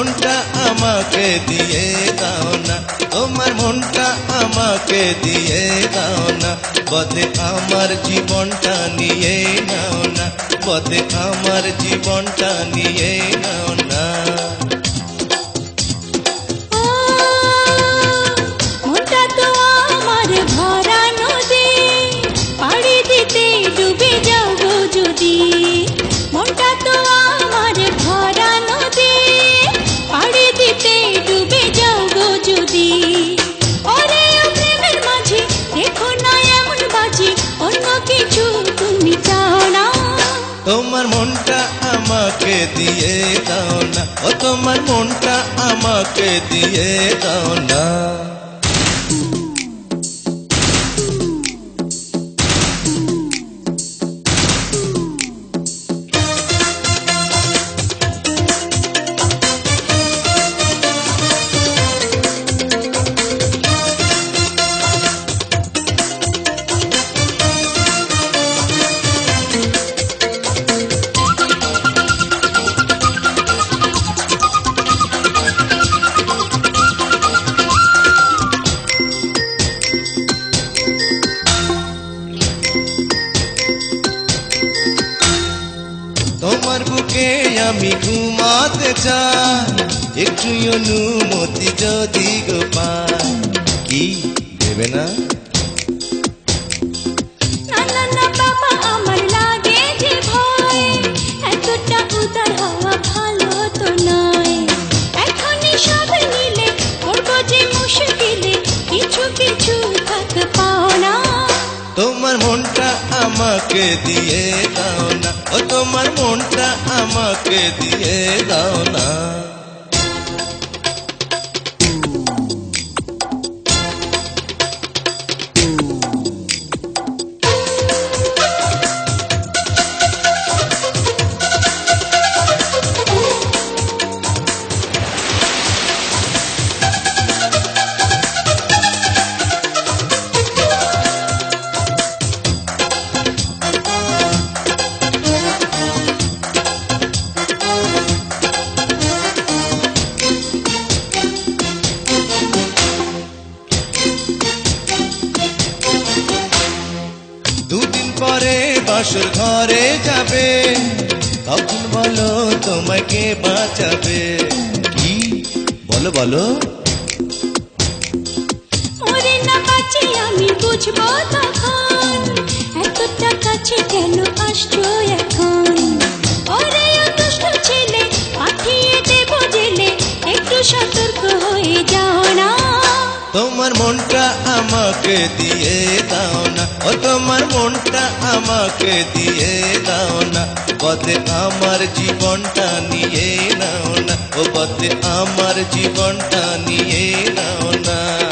মনটা আমাকে দিয়ে দাও না। তোমার মনটা আমাকে দিয়ে দাও না। বদে আমার জীবনটা নিয়ে নাও না। বদে আমার জীবনটা নিয়ে নাও না। মনটা আমাকে দিয়ে দাও না। ও তোমার মনটা আমাকে দিয়ে দাও না। আমি ঘুমাতে চাই একটু অনুমতি যদি গো পাই কি দেবে না? আমাকে দিয়ে দাও না। ও তোমার মনটা আমাকে দিয়ে দাও না। পরে বাসর ঘরে যাবে। তখন বলো তোমাকে বাঁচাবে? কি? বলো বলো। ওরে না বাঁচি আমি বুঝব তখন। এতটা কাছে কেন আসছো এখন? ওরে দুষ্ট ছেলে পাঠিয়ে দেবো জেলে। একটু সতর্ক হয়ে যাও না। তোমার মনটা আমাকে দিয়ে দাও না। ও তোমার মনটা আমাকে দিয়ে দাও না। পথে আমার জীবনটা নিয়ে নাও না। ও পথে আমার জীবনটা নিয়ে নাও না।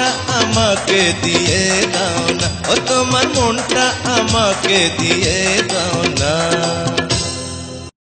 মনটা আমাকে দিয়ে দাও না। ও তোমার মনটা আমাকে দিয়ে দাও না।